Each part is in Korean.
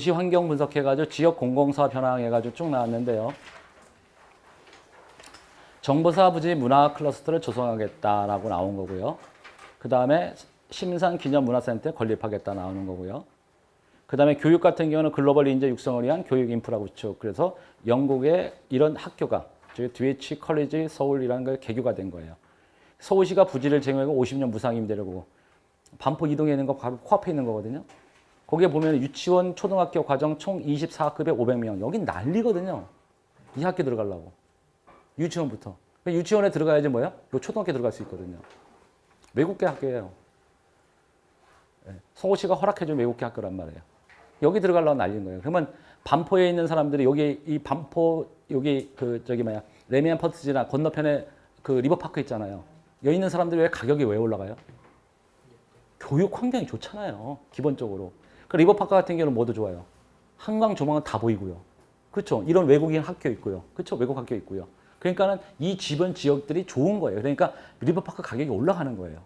도시 환경 분석해가지고 지역 공공사업 현황 해가지고 쭉 나왔는데요. 정보사 부지 문화 클러스터를 조성하겠다라고 나온 거고요. 그 다음에 심산 기념 문화센터 건립하겠다 나오는 거고요. 그 다음에 교육 같은 경우는 글로벌 인재 육성을 위한 교육 인프라 구축. 그래서 영국에 이런 학교가 저기 드위치 컬리지 서울이라는 걸 개교가 된 거예요. 서울시가 부지를 제공하고 50년 무상 임대료고 반포 이동에 있는 거 바로 코앞에 있는 거거든요. 거기에 보면 유치원, 초등학교 과정 총 24급에 500명. 여긴 난리거든요. 이 학교 들어가려고. 유치원부터. 그러니까 유치원에 들어가야지 뭐야? 요 초등학교 들어갈 수 있거든요. 외국계 학교예요. 예, 서울시가 허락해준 외국계 학교란 말이에요. 여기 들어가려고 난리인 거예요. 그러면 반포에 있는 사람들이 여기 이 반포 여기 그 저기 뭐야 레미안 퍼트지나 건너편에 그 리버파크 있잖아요. 여기 있는 사람들이 왜 가격이 왜 올라가요? 교육 환경이 좋잖아요. 기본적으로. 그 리버파크 같은 경우는 뭐도 좋아요. 한강 조망은 다 보이고요. 그렇죠. 이런 외국인 학교 있고요. 그렇죠. 외국 학교 있고요. 그러니까는 이 주변 지역들이 좋은 거예요. 그러니까 리버파크 가격이 올라가는 거예요.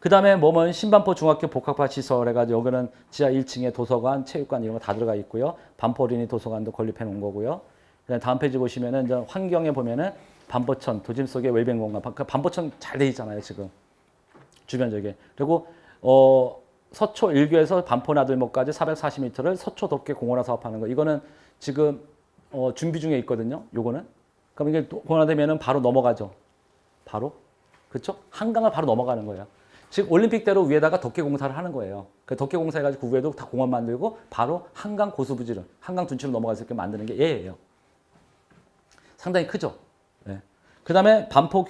그 다음에 뭐면 신반포 중학교 복합화 시설 해가지고 여기는 지하 1층에 도서관, 체육관 이런 거 다 들어가 있고요. 반포 어린이 도서관도 건립해 놓은 거고요. 그다음 다음 페이지 보시면은 이제 환경에 보면은 반포천 도심 속의 웰빙 공간, 그 반포천 잘 돼 있잖아요 지금 주변 저게. 그리고 어 서초 1교에서 반포 나들목까지 440m를 서초 덮개 공원화 사업하는 거. 이거는 지금 어 준비 중에 있거든요. 요거는. 그럼 이게 공원화되면은 바로 넘어가죠. 바로. 그렇죠? 한강을 바로 넘어가는 거예요. 즉 올림픽대로 위에다가 덮개 공사를 하는 거예요. 그 덮개 공사해가지고 그 위에도 다 공원 만들고 바로 한강 고수부지를 한강 둔치로 넘어갈 수 있게 만드는 게 얘예요. 상당히 크죠. 네. 그 다음에 반포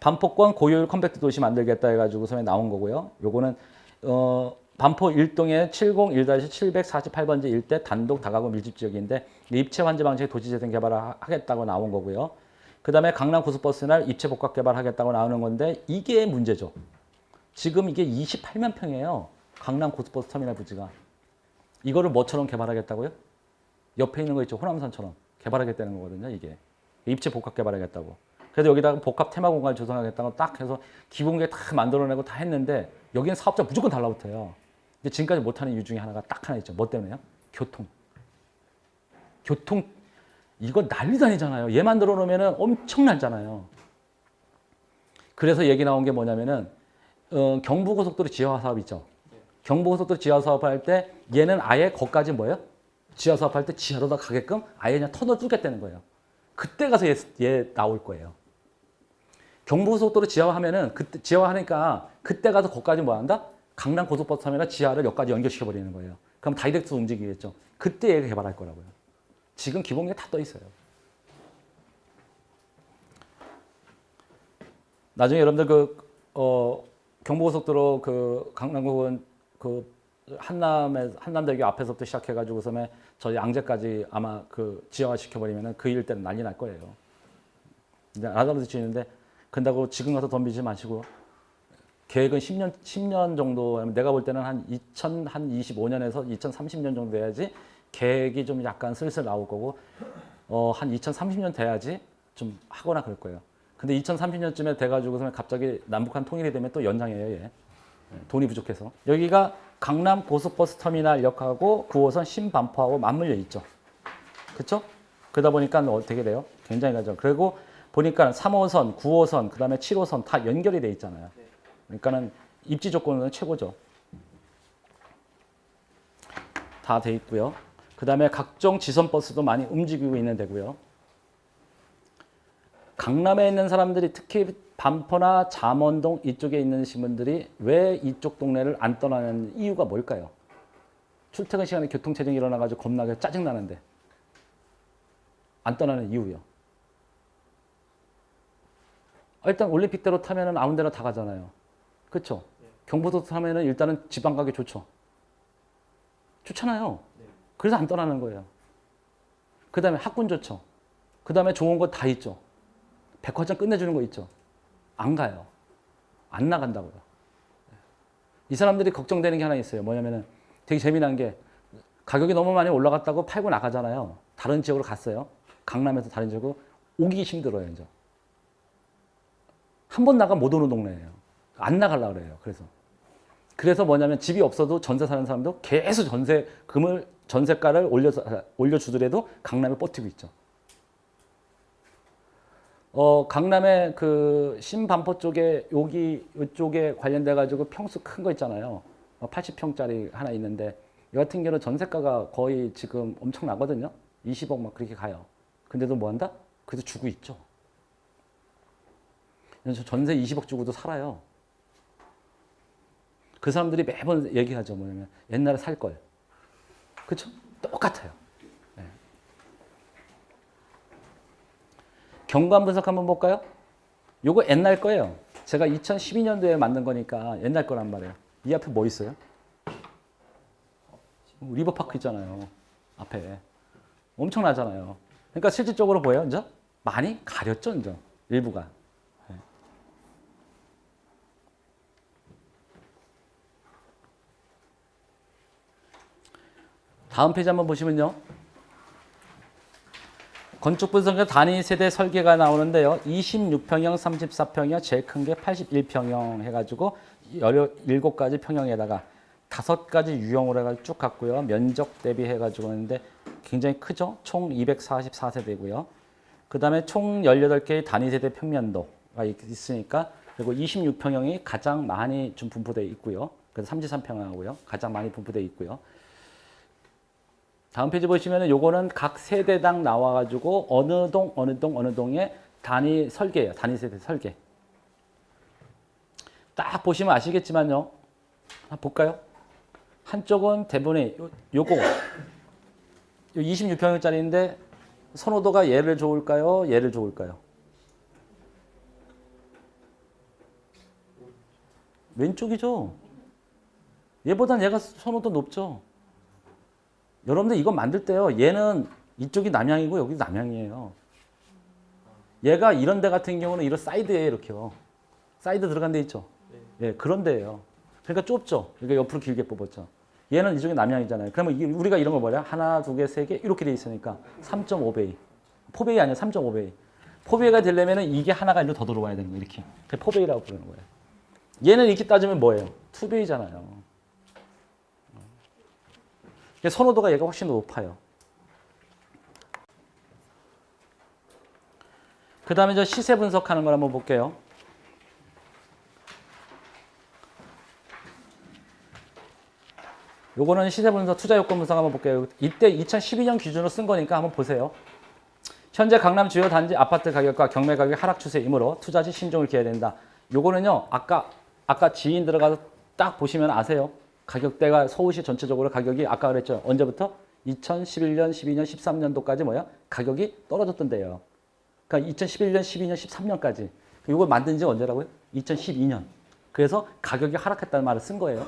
반포권 고효율 컴팩트 도시 만들겠다 해가지고 선에 나온 거고요. 요거는 어 반포 1동의 701-748번지 일대 단독 다가구 밀집 지역인데 입체 환지 방식 도시 재생 개발을 하- 하겠다고 나온 거고요. 그 다음에 강남 고속버스날 입체 복합 개발하겠다고 나오는 건데 이게 문제죠. 지금 이게 28만 평이에요. 강남 고속버스 터미널 부지가. 이거를 뭐처럼 개발하겠다고요? 옆에 있는 거 있죠. 호남선처럼 개발하겠다는 거거든요. 이게. 입체 복합 개발하겠다고. 그래서 여기다가 복합 테마 공간을 조성하겠다고 딱 해서 기본계 다 만들어내고 다 했는데 여기는 사업자 무조건 달라붙어요. 근데 지금까지 못하는 이유 중에 하나가 딱 하나 있죠. 뭐 때문에요? 교통. 교통 이거 난리 다니잖아요. 얘 만들어 놓으면 엄청나잖아요. 그래서 얘기 나온 게 뭐냐면은 어, 경부고속도로 지하 사업 있죠. 경부고속도로 지하 사업할 때 얘는 아예 거기까지 뭐예요? 지하 사업할 때 지하로 다 가게끔 아예 그냥 터널 뚫겠다는 거예요. 그때 가서 얘, 얘 나올 거예요. 경부고속도로 지하화하면은 그때 지하화하니까 그때 가서 거기까지 뭐 한다? 강남 고속버스 터미널 지하를 여기까지 연결시켜 버리는 거예요. 그럼 다이렉트 움직이겠죠. 그때 개발할 거라고요. 지금 기본계 다떠 있어요. 나중에 여러분들 그 어, 경부고속도로 그 강남국은 그 한남에 한남대교 앞에서부터 시작해가지고서는 저 양재까지 아마 그 지하화 시켜버리면은 그일 때는 난리 날 거예요. 이제 알아서 지는데 근다고 지금 가서 덤비지 마시고 계획은 10년 10년 정도 내가 볼 때는 한 2000, 한 25년에서 2030년 정도 돼야지 계획이 좀 약간 슬슬 나올 거고 어, 한 2030년 돼야지 좀 하거나 그럴 거예요. 근데 2030년쯤에 돼가지고서 갑자기 남북한 통일이 되면 또 연장해요, 얘. 예, 돈이 부족해서. 여기가 강남 고속버스 터미널 역하고 9호선 신반포하고 맞물려 있죠. 그쵸? 그러다 보니까 어떻게 돼요? 굉장히 가죠. 그리고 보니까 3호선, 9호선, 그 다음에 7호선 다 연결이 돼 있잖아요. 그러니까는 입지 조건은 최고죠. 다 돼 있고요. 그 다음에 각종 지선 버스도 많이 움직이고 있는 데고요. 강남에 있는 사람들이 특히 반포나 잠원동 이쪽에 있는 시민들이 왜 이쪽 동네를 안 떠나는 이유가 뭘까요? 출퇴근 시간에 교통체증이 일어나가지고 겁나게 짜증나는데 안 떠나는 이유요. 일단 올림픽대로 타면은 아무 데나 다 가잖아요. 그렇죠? 경부도 타면은 일단은 지방 가기 좋죠. 좋잖아요. 그래서 안 떠나는 거예요. 그 다음에 학군 좋죠. 그 다음에 좋은 거 다 있죠. 백화점 끝내주는 거 있죠. 안 가요. 안 나간다고요. 이 사람들이 걱정되는 게 하나 있어요. 뭐냐면은 되게 재미난 게 가격이 너무 많이 올라갔다고 팔고 나가잖아요. 다른 지역으로 갔어요. 강남에서 다른 지역으로 오기 힘들어요, 이제. 한 번 나가 못 오는 동네예요. 안 나가려고 그래요. 그래서. 그래서 뭐냐면 집이 없어도 전세 사는 사람도 계속 전세금을 전세가를 올려서 올려주더라도 강남에 버티고 있죠. 어 강남의 그 신반포 쪽에 여기 이쪽에 관련돼 가지고 평수 큰 거 있잖아요. 80평짜리 하나 있는데 이 같은 경우는 전세가가 거의 지금 엄청 나거든요. 20억 막 그렇게 가요. 근데도 뭐 한다? 그래도 주고 있죠. 저 전세 20억 주고도 살아요. 그 사람들이 매번 얘기하죠. 뭐냐면 옛날에 살 걸. 그렇죠? 똑같아요. 네. 경관 분석 한번 볼까요? 요거 옛날 거예요. 제가 2012년도에 만든 거니까 옛날 거란 말이에요. 이 앞에 뭐 있어요? 리버파크 있잖아요. 앞에. 엄청나잖아요. 그러니까 실질적으로 뭐예요, 이제? 많이 가렸죠, 이제. 일부가. 네. 다음 페이지 한번 보시면요. 건축 분석의 단위 세대 설계가 나오는데요. 26평형, 34평형, 제일 큰 게 81평형 해가지고 17가지 평형에다가 다섯 가지 유형으로 해가지고 쭉 갔고요. 면적 대비해가지고 했는데 굉장히 크죠. 총 244세대고요. 그 다음에 총 18개의 단위 세대 평면도가 있- 있으니까 그리고 26평형이 가장 많이 좀 분포되어 있고요. 그래서 33평형하고요. 가장 많이 분포되어 있고요. 다음 페이지 보시면은 요거는 각 세대당 나와가지고 어느 동 어느 동 어느 동의 단위 설계예요. 단위 세대 설계. 딱 보시면 아시겠지만요. 한번 볼까요? 한쪽은 대부분이 요, 요거 요 26평짜리인데 선호도가 얘를 좋을까요? 얘를 좋을까요? 왼쪽이죠. 얘보단 얘가 선호도 높죠. 여러분들 이거 만들 때요. 얘는 이쪽이 남향이고 여기 남향이에요. 얘가 이런 데 같은 경우는 이런 사이드에 이렇게요. 사이드 들어간 데 있죠. 예, 그런 데예요. 그러니까 좁죠. 그러니까 옆으로 길게 뽑았죠. 얘는 이쪽이 남향이잖아요. 그러면 우리가 이런 거 뭐냐? 하나, 두 개, 세 개 이렇게 돼 있으니까 3.5베이. 포베이 아니야 3.5베이. 포베이가 되려면은 이게 하나가 일로 더 들어와야 되는 거예요. 이렇게. 그 포베이라고 부르는 거예요. 얘는 이렇게 따지면 뭐예요? 투베이잖아요. 선호도가 얘가 훨씬 더 높아요. 그 다음에 저 시세 분석하는 걸 한번 볼게요. 요거는 시세 분석, 투자 요건 분석 한번 볼게요. 이때 2012년 기준으로 쓴 거니까 한번 보세요. 현재 강남 주요 단지 아파트 가격과 경매 가격이 하락 추세이므로 투자 시 신중을 기해야 된다. 요거는요, 아까, 아까 지인 들어가서 딱 보시면 아세요. 가격대가 서울시 전체적으로 가격이 아까 그랬죠. 언제부터? 2011년, 12년, 13년도까지 뭐야? 가격이 떨어졌던 데요. 그러니까 2011년, 12년, 13년까지. 이걸 만든 지 언제라고요? 2012년. 그래서 가격이 하락했다는 말을 쓴 거예요.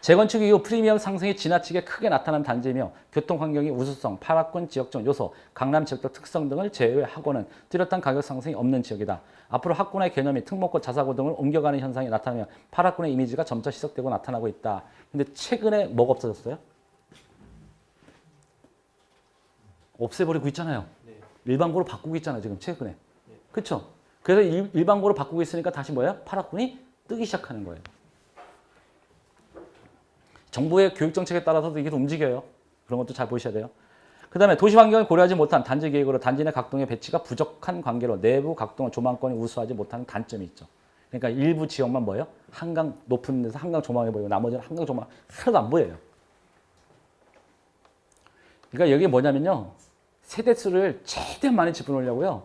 재건축 이후 프리미엄 상승이 지나치게 크게 나타난 단지이며 교통 환경의 우수성, 파락군 지역적 요소, 강남 지역적 특성 등을 제외하고는 뚜렷한 가격 상승이 없는 지역이다. 앞으로 학군의 개념이 특목고 자사고 등을 옮겨가는 현상이 나타나며 파락군의 이미지가 점차 희석되고 나타나고 있다. 근데 최근에 뭐가 없어졌어요? 없애버리고 있잖아요. 일반고로 바꾸고 있잖아요. 지금 최근에. 그렇죠? 그래서 일, 일반고로 바꾸고 있으니까 다시 뭐야? 파락군이 뜨기 시작하는 거예요. 정부의 교육 정책에 따라서도 이게 움직여요. 그런 것도 잘 보셔야 돼요. 그 다음에 도시 환경을 고려하지 못한 단지 계획으로 단지 내 각동의 배치가 부족한 관계로 내부 각동은 조망권이 우수하지 못하는 단점이 있죠. 그러니까 일부 지역만 뭐예요? 한강 높은 데서 한강 조망해 보이고 나머지는 한강 조망 하나도 안 보여요. 그러니까 여기 뭐냐면요. 세대수를 최대한 많이 집어넣으려고요.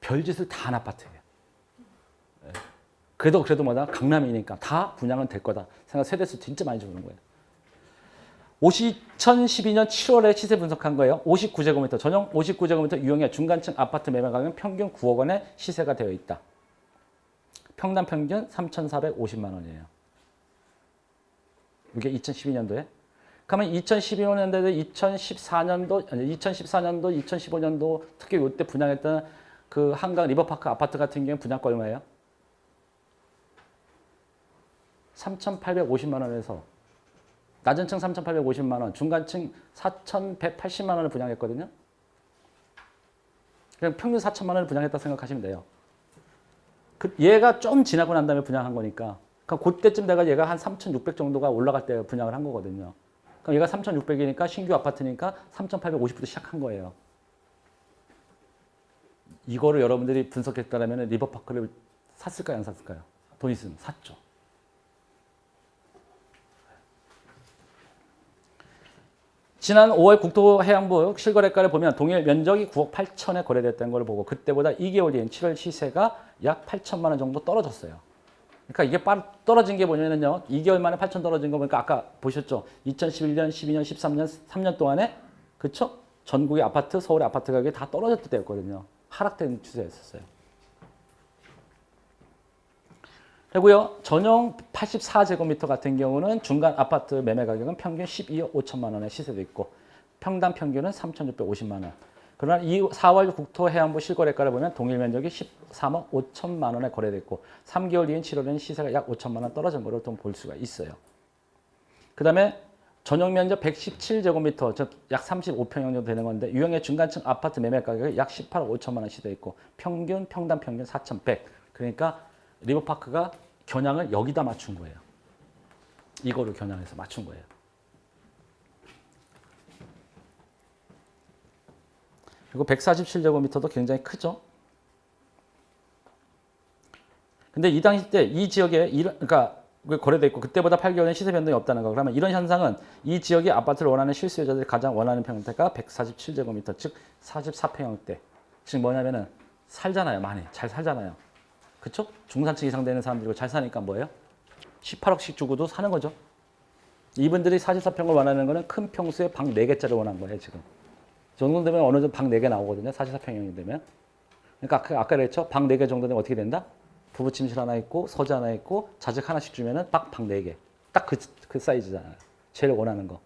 별짓을 다 한 아파트예요. 예. 그래도 그래도 뭐다 강남이니까 다 분양은 될 거다. 생각 세대수 진짜 많이 집어넣은 거예요. 2012년 7월에 시세 분석한 거예요. 59제곱미터 전용 59제곱미터 유형의 중간층 아파트 매매 가격 평균 9억 원의 시세가 되어 있다. 평당 평균 3,450만 원이에요. 이게 2012년도에. 그러면 2012년도에 2014년도 아니 2014년도 2015년도 특히 이때 분양했던 그 한강 리버파크 아파트 같은 경우는 분양가 얼마예요? 3,850만 원에서 낮은 층 3,850만 원, 중간층 4,180만 원을 분양했거든요. 그냥 평균 4천만 원을 분양했다 생각하시면 돼요. 그 얘가 좀 지나고 난 다음에 분양한 거니까. 그러니까 그때쯤 내가 얘가 한 3,600 정도가 올라갈 때 분양을 한 거거든요. 그럼 얘가 3,600이니까 신규 아파트니까 3,850부터 시작한 거예요. 이거를 여러분들이 분석했다면 리버파크를 샀을까요, 안 샀을까요? 돈 있으면 샀죠. 지난 5월 국토해양부 실거래가를 보면 동일 면적이 9억 8천에 거래됐다는 걸 보고 그때보다 2개월 뒤인 7월 시세가 약 8천만 원 정도 떨어졌어요. 그러니까 이게 빠르, 떨어진 게 뭐냐면요. 2개월 만에 8천 떨어진 거 보니까 아까 보셨죠? 2011년, 12년, 13년, 3년 동안에 그쵸? 전국의 아파트, 서울의 아파트 가격이 다 떨어졌을 때였거든요. 하락된 추세였었어요. 그리고요, 전용 84제곱미터 같은 경우는 중간 아파트 매매 가격은 평균 12억 5천만 원의 시세도 있고 평당 평균은 3,650만 원. 그러나 이 4월 국토해양부 실거래가를 보면 동일 면적이 13억 5천만 원에 거래됐고 3개월 뒤인 7월에는 시세가 약 5천만 원 떨어진 것을 좀볼 수가 있어요. 그 다음에 전용 면적 117제곱미터, 즉약 35평 정도 되는 건데 유형의 중간층 아파트 매매 가격이 약 18억 5천만 원 시대 있고 평균 평당 평균 4,100. 그러니까 리버파크가 겨냥을 여기다 맞춘 거예요. 이거를 겨냥해서 맞춘 거예요. 그리고 147제곱미터도 굉장히 크죠. 근데 이 당시 때 이 지역에 그러니까 그 거래돼 있고 그때보다 8개월은 시세 변동이 없다는 거. 그러면 이런 현상은 이 지역의 아파트를 원하는 실수요자들이 가장 원하는 평대가 147제곱미터, 즉 44평형대. 즉 뭐냐면은 살잖아요, 많이 잘 살잖아요. 그쵸? 중산층 이상 되는 사람들이고 잘 사니까 뭐예요? 18억씩 주고도 사는 거죠. 이분들이 44평을 원하는 거는 큰 평수에 방 4개짜리 원하는 거예요, 지금. 이 정도 되면 어느 정도 방 4개 나오거든요. 44평형이 되면. 그러니까 아까, 아까 그랬죠? 방 4개 정도 되면 어떻게 된다? 부부 침실 하나 있고, 서재 하나 있고, 자식 하나씩 주면은 딱 방 4개. 딱 그, 그 사이즈잖아요. 제일 원하는 거.